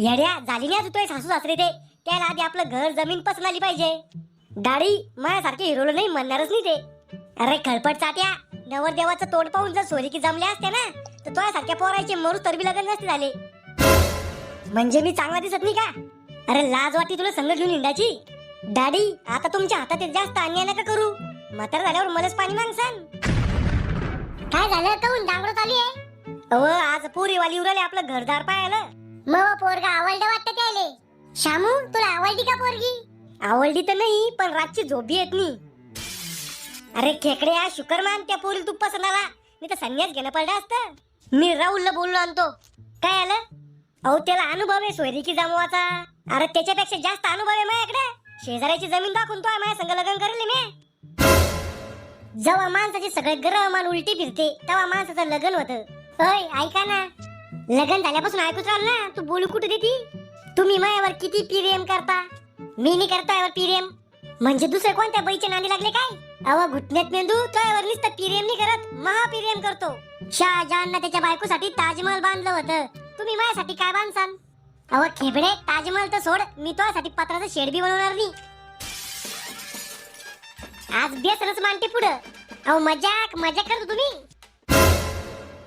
येड्या झाली नाही सासू सासरे ते. त्याला आधी आपलं घर जमीन पसंत आली पाहिजे. दाढी माझ्यासारखे हिरोला नाही म्हणणारच नाही ते. अरे खळपट चाट्या. नवरदेवाचं तोंड पाहून जर सोरी की जमले असते ना तर तुझ्यासारख्या पोरायचे मरू तरबी लग्न नसते झाले. म्हणजे मी चांगला दिसत नाही का? अरे लाज वाटते तुला संगत घेऊन हिंडाची दाढी आता तुमच्या हातात जास्त अन्याय नका करू. म्हातार झाल्यावर मलाच पाणी मागसान. काय झालं? काऊन डांगडत आली आहे? अव आज पुरीवाली उराले आपलं घरदार पाहायला. मग पोरगा आवडलं वाटतं त्याले. शामू तुला आवडली का पोरगी? आवडली तर नाही पण रातची झोपी येत नाही. अरे खेकडे या शुक्र मान त्या पोरी तू पसंत आला मी तर संन्यास घेणं पडलं असतं. मी राहुलला बोललो आणतो. काय आलं? अहो त्याला अनुभव आहे सोयरिकी जमवाचा अरे त्याच्यापेक्षा जास्त अनुभव आहे माझ्याकडे. शेजाऱ्याची जमीन दाखवून तो आहे माझ्या संग लग्न करेल मी. जेव्हा माणसाचे सगळे ग्रह मान उलटी फिरते तेव्हा माणसाचं लग्न होतं. अय ऐका ना. लग्न झाल्यापासून ऐकूच राहिल ना तू बोलू कुठे देती तुम्ही मायावर किती पिरेम करता? मी नाही करतो यावर पिरेम. म्हणजे दुसरे कोणत्या बाईचे नांदी लागले काय? अव घुटण्यात मेंदू त्यावर नुसतं पिरेम नाही करत. महापिरेम करतो. शहाजहान त्याच्या बायकोसाठी ताजमहल बांधलं होतं. तुम्ही माझ्यासाठी काय बांधसान अव खेबडे ताजमहल तर सोड. मी तुझ्यासाठी पत्राचं शेड बी बनवणार नाही. आज बेसरच मांडते पुढं. अहो मजाक मजाक करतो तुम्ही.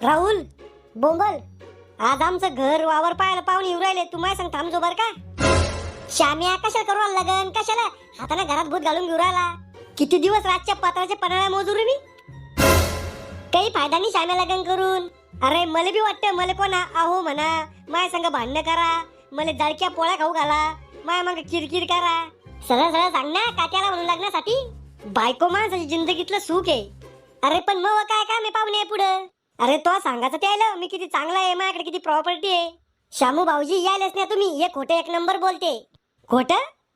राहुल बोंबल. आज आमचं घर वावर पाहायला पाहून येऊ राहिले. तू माय सांग थांबजो बर का? श्याम्या कशाला करू राहिला लगन? कशाला? हाताने घरात भूत घालून घेऊ राहिला. किती दिवस रातच्या पत्राच्या पणाला मोजू रे मी? काही फायदा नाही श्याम्या लगन करून. अरे मला बी वाटतं मला कोणा आहो म्हणा. माया संग भांडणं करा. मला जळक्या पोळ्या खाऊ घाला. माया मग किरकिर करा. सरळ सरळ सांग ना काट्याला म्हणून लग्नासाठी. बायको माणसाची जिंदगीतलं सुख आहे. अरे पण मग काय काम आहे पाहुणे पुढं? अरे तो सांगायचं त्याला मी किती चांगला आहे माझ्याकडे किती प्रॉपर्टी आहे. शामू भाऊजी यायलाच ना तुम्ही हे खोटं एक नंबर बोलते. खोट?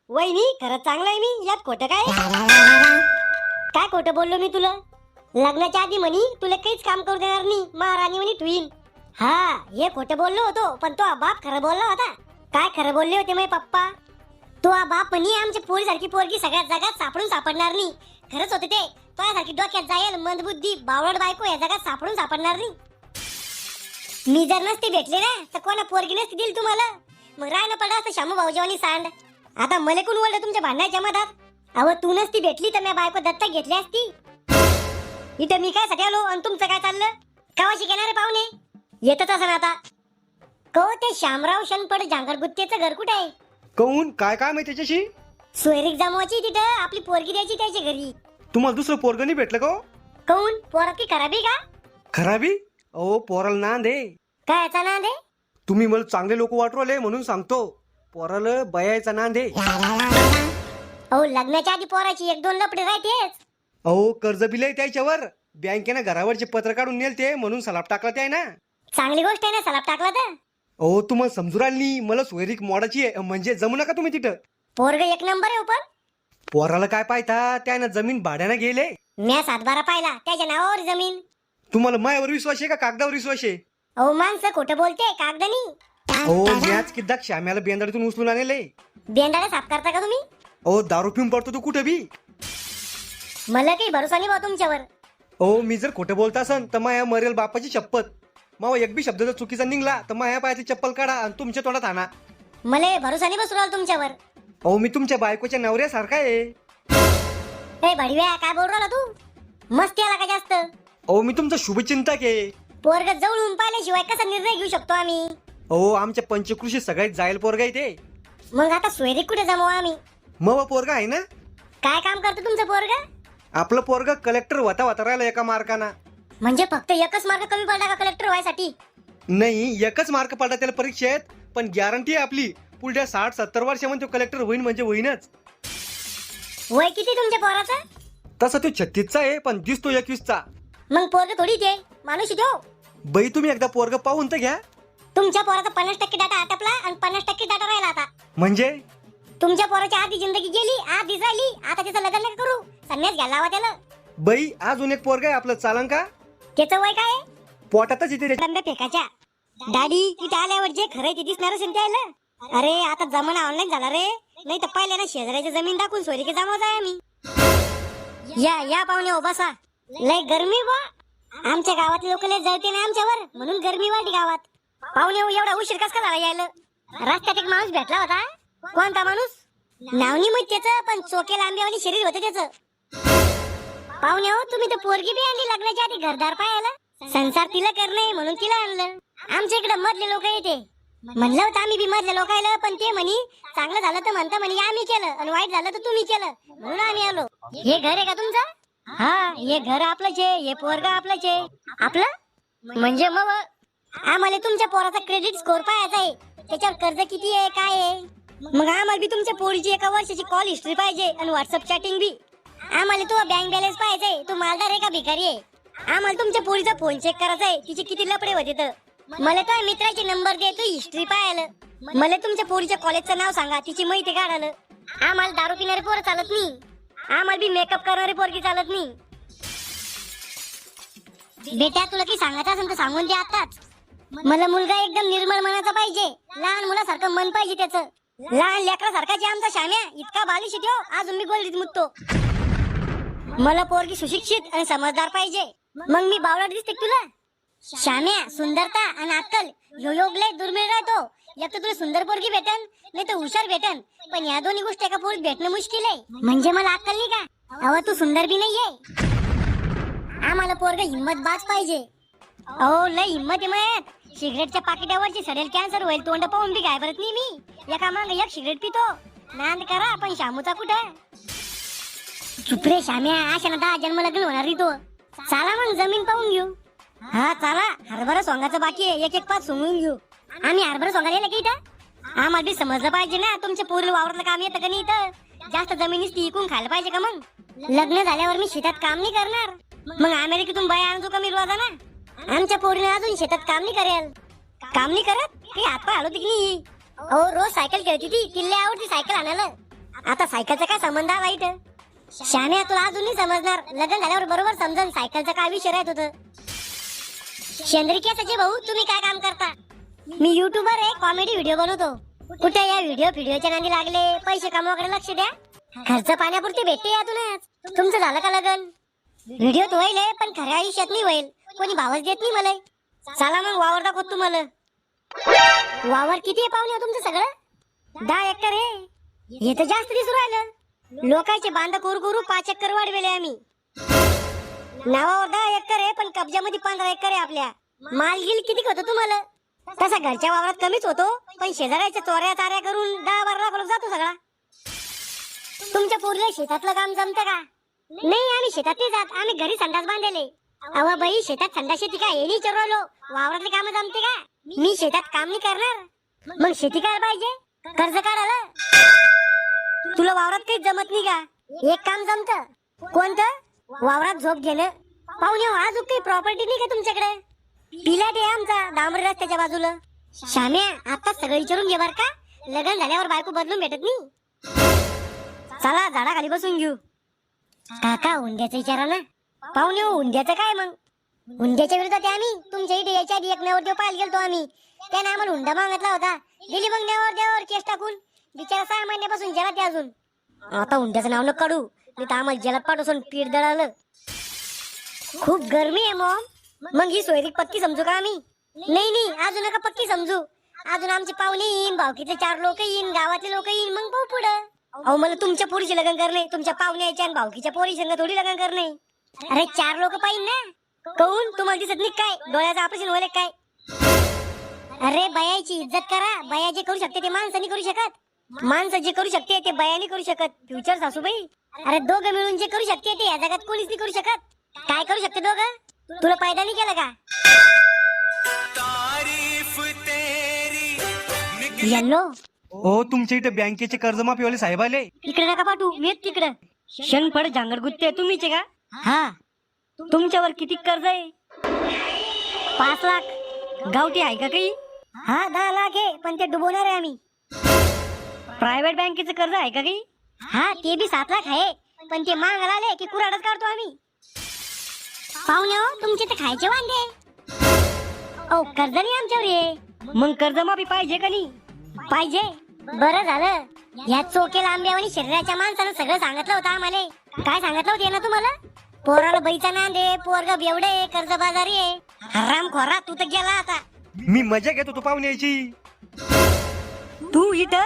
वहिनी खरंच चांगलं आहे मी यात खोटं काय? काय खोटं बोललो मी तुला? लग्नाच्या आधी म्हणी तुला काहीच काम करू देणार नाही महाराणी म्हणी ठुईन. हा हे खोटं बोललो होतो पण तो बाप खरं बोलला होता. काय खरं बोलले होते माझे पप्पा? तो बाप म्हणी आमच्या पोरीसारखी पोरगी सगळ्या जगात सापडून सापडणार नाही. खरंच होते ते. तुझ्यासारखी डोक्यात जाईल मंदबुद्धी बावळट बायको या जगात सापडून सापडणार नाही. मी जर नसते भेटले ना तर कोणा पोरगी नसती दिली तुम्हाला? मग राय पडला असतं शामू भाऊजीवानी सांड. आता मले कोण वळलं तुमच्या भांडणाच्या मधात? अहो तू नसती भेटली तर मी बायको दत्तक घेतली असती. इथं मी काय साठी आलो आणि तुमचं काय चाललं? कावाशी घेणारे पाहुणे? येतच असं आता. को ते शामराव शनपड जांगर गुत्तेचं घर कुठे आहे? कहून काय काम आहे त्याच्याशी? सोयरीक जमवायची तिथं आपली पोरगी द्यायची त्याच्या घरी. तुम्हाला दुसरं पोरग नाही भेटलं का हो? काऊन पोरा की खराबी का? खराबी? अहो पोराला नांद आहे. काय याचा नांद आहे? तुम्ही मला चांगले लोक वाटवले म्हणून सांगतो. पोराला बयायचा नांद आहे. अहो लग्नाच्या आधी पोराची एक दोन लपडे राहतेच. अहो कर्ज बिल आहे त्याच्यावर. बँकेनं घरावरचे पत्र काढून नेलते म्हणून सलाप टाकला ते ना चांगली गोष्ट आहे ना सलाप टाकला तर. अहो तुम्हाला समजू राहिली मला सोयरीक मोडाची आहे. म्हणजे जमू नका तुम्ही तिथं. पोरग एक नंबर आहे हो पण. पोराला काय पाहता? त्यानं जमीन भाड्यानं गेले. म्या सातबारा पाहिला त्याच्या नावावर जमीन. तुम्हाला मायावर विश्वास आहे का? कागदावर विश्वास आहे? अहो माणसं खोटं बोलते कागदनी. अहो मॅच किद्दा श्याम्याला बेंदाडीतून उचलून आणले बेंदाडा साफ करता का तुम्ही? अहो दारू पिऊन पडतो तू कुठं बी? मला काही भरोसा नाही बा तुमच्यावर. अहो मी जर खोटं बोलत असन तर माया मरेल बापाची शपथ. मावा एक बी शब्द जर चुकीचा निघला तर माया पायाची चप्पल काढा आणि तुमच्या तोंडात आणा. मला भरोसा नाही बसू राहिला तुमच्यावर. अहो मी तुमच्या बायकोच्या नवऱ्यासारखा आहे. ए भडव्या काय बोल राहिला तू? मस्ती आला का जास्त? अहो मी तुमचा शुभचिंतक आहे. पोरग जवळून पाहिल्याशिवाय कसा निर्णय घेऊ शकतो आम्ही? अहो आमच्या पंचकृषी सगळ्यात जायल पोरगा आहे ते. मग आता सोयरी कुठे जमवू आम्ही? मग पोरगा आहे ना? काय काम करतो तुमचं पोरग? आपलं पोरगा कलेक्टर होता होता राहिला एका मार्काना म्हणजे फक्त एकच मार्क कमी पडला का कलेक्टर व्हायसाठी? नाही एकच मार्क पडला त्याला परीक्षेत पण गॅरंटी आहे आपली. पुढच्या साठ सत्तर वर्षामध्ये तो कलेक्टर होईन म्हणजे होईनच. वय किती तुमच्या पोराचं? तसा तो छत्तीसचा आहे पण दिसतो एकवीसचा. मग पोरग थोडी ते माणूस देऊ बाई तुम्ही एकदा पोरग पाहून तर घ्या. तुमच्या पोराचा पन्नास टक्के डाटा आटपला आणि पन्नास टक्के डाटा राहिला आता. म्हणजे? तुमच्या पोराची आधी जिंदगी गेली आधीच राहिली आता त्याचं लग्न नका करू. संन्यास घ्यायला हवा त्याला बाई अजून एक पोरगा आहे आपलं चालन का? त्याचं वय काय? पोटातच रे. दंड फेकाच्या दाढी इथे आल्यावर जे खरंय ते दिसणार असेल त्याला अरे आता जमाना ऑनलाईन झाला रे. नाही तर पहिले ना शेजाऱ्याची जमीन दाखवून सोयरी जमावत आहे आम्ही या या पाहुणे हो बसा. लय गरमी बा. आमच्या गावातले लोक लय जळते ना आमच्यावर. म्हणून गरमी वाटी गावात. पाहुणे हो एवढा उशीर कस का झाला यायला? रस्त्यात एक माणूस भेटला होता. कोणता माणूस? नाव नाही माहीत त्याचं पण चोके लांबेवाली शरीर होतं त्याचं. पाहुणे हो तुम्ही तर पोरगी बी आणली लग्नाच्या आधी घरदार पाहायला. संसार तिला करणे म्हणून तिला आणलं. आमच्या इकडे मधले लोक येते. म्हणलं होतं आम्ही बी मधल्या लोकायला पण ते म्हणी चांगलं झालं तर म्हणता म्हणे आम्ही केलं आणि वाईट झालं तर तुम्ही केलं. म्हणून आम्ही आलो. हे घर आहे का तुमचं? हा हे घर आपलंच आहे हे पोरग आपलंच आहे. आपलं? म्हणजे मग आम्हाला तुमच्या पोराचा क्रेडिट स्कोर पाहायचा आहे. त्याच्यावर कर्ज किती आहे काय आहे? मग आम्हाला बी तुमच्या पोरीची एका वर्षाची कॉल हिस्ट्री पाहिजे आणि व्हॉट्सअप चॅटिंग बी. आम्हाला तो बँक बॅलन्स पाहिजे तू मालदार आहे का भिकारी आहे? आम्हाला तुमच्या पोरीचा फोन चेक करायचा आहे. तिचे किती लपडे होते तर? मला तो मित्राचे नंबर दे तू हिस्ट्री पाहायला. मला तुमच्या पोरीच्या कॉलेजचं नाव सांगा तिची माहिती काढायला. आम्हाला दारू पिणारे पोरं चालत नाही. आम्हाला बी मेकअप करणारे पोरगी चालत नाही. बेटा तुला की सांगायचं असेल तर सांगून दे आताच. मला मुलगा एकदम निर्मळ मनाचा पाहिजे. लहान मुलासारखं मन पाहिजे त्याचं. लहान लेकरासारखा जे आमचा शाम्या इतका बालिश आहे आज अजून मी गोल्डीत मुततो. मला पोरगी सुशिक्षित आणि समजदार पाहिजे. मग मी बावळा दिसते तुला? शाम्या सुंदरता आणि अक्कल ह्यो योग लय दुर्मिळ राहतो. एक तर तुला सुंदर पोरगी भेटन नाही तर हुशार भेटन पण या दोन्ही गोष्टी एका पोरीत भेटणं मुश्किल आहे. म्हणजे मला अक्कल नाही का? अहो तू सुंदर बी नाहीये. आम्हाला पोरग हिम्मत बाज पाहिजे. अहो लय हिम्मत आहे मयात सिगरेटच्या पाकिटावरची सडेल कॅन्सर होईल तोंड पाहून बी काय भरत नाही मी. एका माग एक सिगरेट पितो. नांद करा पण शामूचा कुठं? चुपरे शाम्या अशा ना दहा जन्म लग्न होणार नाही तो. चला मग जमीन पाहून घेऊ. हा चला. हरभरा सोंगाचं बाकी आहे. एक एक पाच सोंगून घेऊ. आम्ही हरभरा सोंगाला येलं की इथं? आम्हाला बी समजलं पाहिजे ना. तुमच्या पोरीला वावरलं काम येतं का नाही इथं? जास्त जमिनीस ती इकून खायला पाहिजे का मग? लग्न झाल्यावर मी शेतात काम नाही करणार. मग अमेरिकेतून बाय आणतो का मी रोजाना? आमच्या पोरीने अजून शेतात काम नाही करेल. काम नाही करत? ती हातपाय हलवती की नाही. अहो रोज सायकल खेळती ती. किल्ले आवडती सायकल आणायला. आता सायकलचा काय संबंध आला इथं? शाने तुला अजूनही समजणार. लग्न झाल्यावर बरोबर समजन. सायकलचा काय विषय राहत होतं? शेंद्री केसाचे भाऊ तुम्ही काय काम करता? मी युट्यूबर आहे कॉमेडी व्हिडिओ बनवतो. कुठे या व्हिडिओ व्हिडिओच्या नांदी लागले? पैसे कमवाकडे लक्ष द्या. खर्च पाण्यापुरती भेटते यातूनच तुमचं झालं का लग्न? व्हिडिओ तो होईल हे, पण खऱ्या आयुष्यात नाही होईल. कोणी भावच देत नाही मला चला मग वावर दाखवत तुम्हाला. वावर किती आहे पाहुणे हो तुमचं सगळं? दहा एकर आहे. हे तर जास्त दिसू राहिलं. लोकांचे बांध करू करू पाच एकर वाढवेले आम्ही. नावावर दहा एकर आहे पण कब्जामध्ये पंधरा एकर आहे आपल्या. मालगिल किती होतो तुम्हाला? तसा घरच्या वावरात कमीच होतो पण शेजाऱ्याच्या चोऱ्या चाऱ्या करून दहा बारा लाख जातो सगळा. तुमच्या पोरीला शेतातलं काम जमतं का? नाही आम्ही शेतात नाही जात आम्ही घरी संडास बांधलेले. अवा बाई शेतात संडास शेती का येणी चरवलो वावरातले काम जमते का? मी शेतात काम नाही करणार. मग शेती काय पाहिजे? कर्ज काढायला? तुला वावरात काही जमत नाही का? एक काम जमत. कोणतं? वावरात झोप गेले पाहुणे हो, आज काही प्रॉपर्टी नाही का तुमच्याकडे? पिलाट आहे आमचा डांबरी रस्त्याच्या बाजूला. शाम्या आता सगळं विचारून घे बर का. लग्न झाल्यावर बायको बदलून भेटत नाही. चला झाडाखाली बसून घेऊ. काका हुंड्याचा विचारा ना पाहुणे हो हुंड्याचं काय मग? हुंड्याच्या विरोधात आहे आम्ही. तुमच्या इथे याच्या आधी एक नवरदेव पाहायला गेलतो आम्ही. त्याने आम्हाला हुंडा मागितला होता. दिली मग नवरदेवावर केस टाकून. बिचारा सहा महिन्यापासून जेलात आहे अजून. आता हुंड्याचं नाव न काढू. नाही तर आम्हाला जलद पाठवून पीठ दळालं. खूप गरमी आहे मॉम. मग ही सोयरी पक्की समजू का आम्ही? नाही नाही अजून नका पक्की समजू. अजून आमचे पाहुणे येईन भावकीचे चार लोक येईन गावातले लोक येईन मग पाहू पुढं. अहो मला तुमच्या पोरीचे लग्न करणे तुमच्या पाहुण्याच्या आणि भावकीच्या पोरी संग थोडी लग्न करणे. अरे चार लोक पाहिजे ना? कहून तुम्हाला दिसत नाही काय? डोळ्याचं ऑपरेशन व्हायला काय? अरे बयाची इज्जत करा. बया जे करू शकते ते माणसाने करू शकत. माणसं जे करू शकते ते बयाने करू शकत. फ्युचर सासूबाई अरे दोघं मिळून जे करू शकते ते या जगात कोणीच नाही करू शकत. काय करू शकते दोघं? तुला पैदा नाही केला का? यल्लो. हो तुमच्या इथे बँकेचे कर्जमाफीवाले साहेब आले. इकडे नका पाठवू मी तिकडे. शनफड जांगर गुत्ते तुम्हीच आहे का? हा. तुमच्यावर किती कर्ज आहे? पाच लाख. गावठी आहे का काही? हा दहा लाख आहे पण ते डुबवणार आहे आम्ही. प्रायव्हेट बँकेचं कर्ज आहे का काही हा ते बी सात लाख आहे. पण ते मागायला आले की कुराडच काढतो आम्ही. पाहुणे हो तुमचे तर खायचे वांदे. ओ कर्ज नाही आमच्यावर आहे मग कर्जमाफी पाहिजे का नाही पाहिजे. बरं झालं. या चोकेल आंब्यावानी शरीराच्या माणसानं सगळं सांगितलं होतं आम्हाला. काय सांगितलं होतं ना तुम्हाला? पोराला बैचा नांदे पोरग बेवडे कर्ज बाजारी आहे. हराम खोरा तू तर गेला आता. मी मजा घेत होतो पाहुण्याची तू इथं?